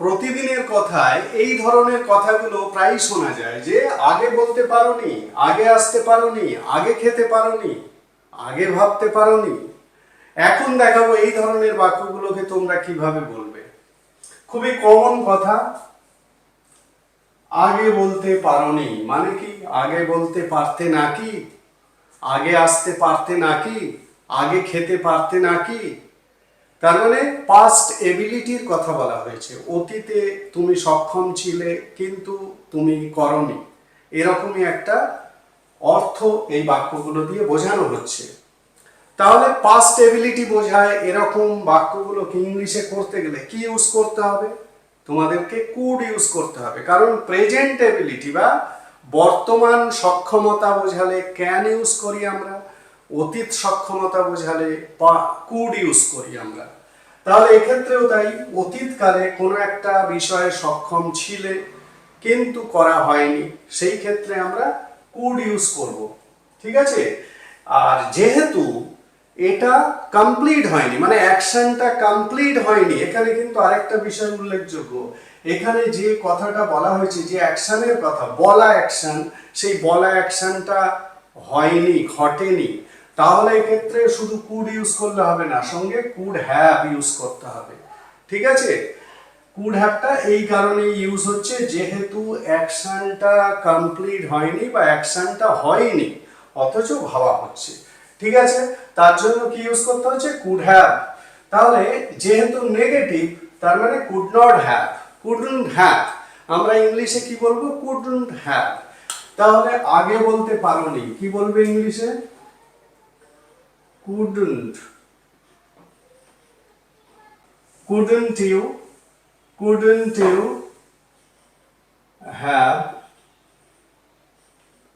প্রতিদিনের কথায়, এই ধরনের কথাগুলো প্রায় শোনা যায় যে, আগে বলতে পারোনি, আগে আসতে পারোনি, আগে খেতে পারোনি, আগে ভাবতে পারোনি। এখন দেখাবো এই ধরনের বাক্যগুলোকে তোমরা কীভাবে বলবে। খুবই কমন কথা, আগে বলতে পারোনি মানে কি? আগে বলতে পারতে নাকি? আগে আসতে পারতে নাকি? আগে খেতে পারতে নাকি? তার মানে পাস্ট এবিলিটির কথা বলা হয়েছে। অতীতে তুমি সক্ষম ছিলে, কিন্তু তুমি করনি। এরকমই একটা অর্থ এই বাক্যগুলো দিয়ে বোঝানো হচ্ছে। তাহলে পাস্ট এবিলিটি বোঝায় এরকম বাক্যগুলোকে ইংলিশে করতে গেলে কি ইউজ করতে হবে? তোমাদেরকে কুড ইউজ করতে হবে। কারণ প্রেজেন্ট এবিলিটি বা বর্তমান সক্ষমতা বোঝালে ক্যান ইউজ করি আমরা। অতীত সক্ষমতা বোঝালে বা কুড ইউজ করি আমরা। তাহলে এক্ষেত্রেও তাই অতীতকালে কোনো একটা বিষয়ে সক্ষম ছিলে, কিন্তু করা হয়নি। সেই ক্ষেত্রে আমরা কুড ইউজ করব। ঠিক আছে? আর যেহেতু এটা কমপ্লিট হয়নি মানে অ্যাকশনটা কমপ্লিট হয়নি, এখানে কিন্তু আরেকটা বিষয় উল্লেখযোগ্য। এখানে যে কথাটা বলা হয়েছে যে অ্যাকশনের কথা, বলা অ্যাকশন সেই বলা অ্যাকশনটা হয়নি, ঘটেনি। তাহলে এক্ষেত্রে শুধু কুড ইউজ করলে হবে না, সঙ্গে কুড হ্যাভ ইউজ করতে হবে। ঠিক আছে? কুড হ্যাভটা এই কারণে ইউজ হচ্ছে যেহেতু অ্যাকশনটা কমপ্লিট হয়নি বা অ্যাকশনটা হয়নি, অথচ ভাবা হচ্ছে। ঠিক আছে? তার জন্য কি ইউজ করতে হচ্ছে? কুড হ্যাভ তাহলে যেহেতু নেগেটিভ তার মানে could not have couldn't have আমরা ইংলিশে কি বলব? কুডন্ট হ্যাভ তাহলে আগে বলতে পারোনি কি বলবে ইংলিশে? Couldn't couldn't you couldn't you have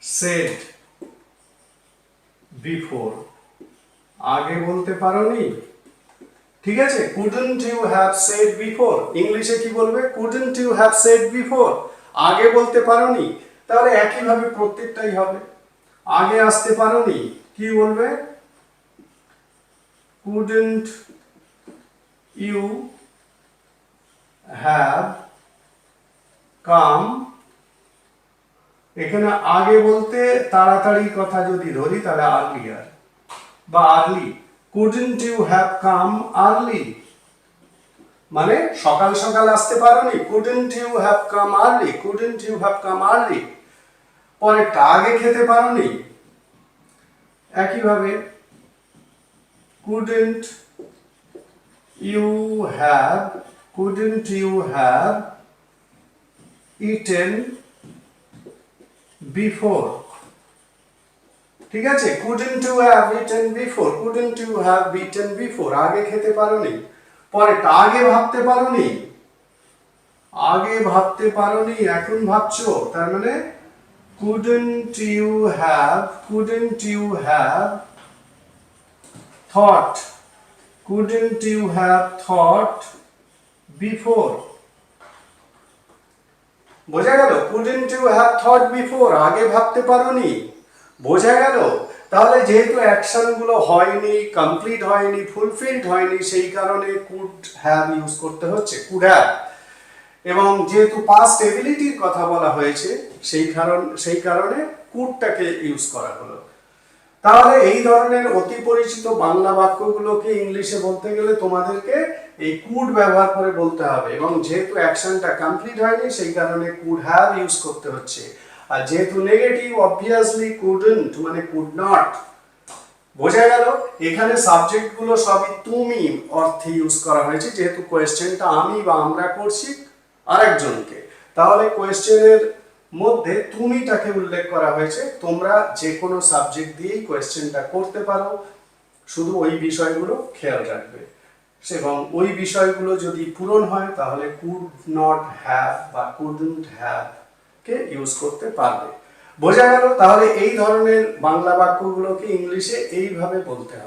said before আগে বলতে পারোনি ঠিক আছে couldn't you have said before ইংলিশে কি বলবে couldn't you have said before আগে বলতে পারোনি তাহলে একইভাবে প্রত্যেকটাই হবে আগে আসতে পারোনি কি বলবে couldn't you have come? এখানে আগে বলতে তাড়াতাড়ি কথা যদি ধরি, তাহলে আর্লি আর। বা early couldn't you have come early মানে সকাল সকাল আসতে পারো পারোনি। Couldn't you have come early couldn't you have come early পরে আগে খেতে পারো নি একইভাবে couldn't you have couldn't you have eaten before ঠিক আছে couldn't you have eaten before couldn't you have eaten before আগে খেতে পারোনি পরেরটা আগে ভাবতে পারোনি আগে ভাবতে পারোনি এখন ভাবছ তার মানে couldn't you have couldn't you have thought. Couldn't you have thought before? বোঝা গেল, couldn't you have thought before? আগে ভাবতে পারোনি? বোঝা গেল। তাহলে যেহেতু অ্যাকশনগুলো হয়নি কমপ্লিট হয়নি ফুলফিলড হয়নি, সেই কারণে কুড হ্যাভ ইউজ করতে হচ্ছে। কুড হ্যাভ এবং যেহেতু পাস্ট এবিলিটির কথা বলা হয়েছে, সেই কারণ সেই কারণে কুডটাকে ইউজ করা হলো। তাহলে এই ধরনের অতি পরিচিত বাংলা বাক্যগুলোকে ইংলিশে বলতে গেলে তোমাদেরকে এই কুড ব্যবহার করে বলতে হবে। এবং যেহেতু অ্যাকশনটা কমপ্লিট হয়নি, সেই কারণে কুড হ্যাভ ইউজ করতে হচ্ছে। আর যেহেতু নেগেটিভ অবভিয়াসলি কুডন্ট মানে কুড নট বোঝা গেল? এখানে সাবজেক্টগুলো সবই তুমি অর্থে ইউজ করা হয়েছে। যেহেতু কোয়েশ্চেনটা আমি বা আমরা করছি আরেকজনকে। তাহলে কোয়েশ্চেনের মধ্যে তুমিটাকে উল্লেখ করা হয়েছে, তোমরা যে কোনো সাবজেক্ট দিয়েই কোয়েশ্চেনটা করতে পারো, শুধু ওই বিষয়গুলো খেয়াল রাখবে। এবং ওই বিষয়গুলো যদি পূরণ হয়, তাহলে কুড নট হ্যাভ বা কুডন্ট হ্যাভ কে ইউজ করতে পারবে। বোঝা গেল, তাহলে এই ধরনের বাংলা বাক্যগুলোকে ইংলিশে এইভাবে বলতে হয়।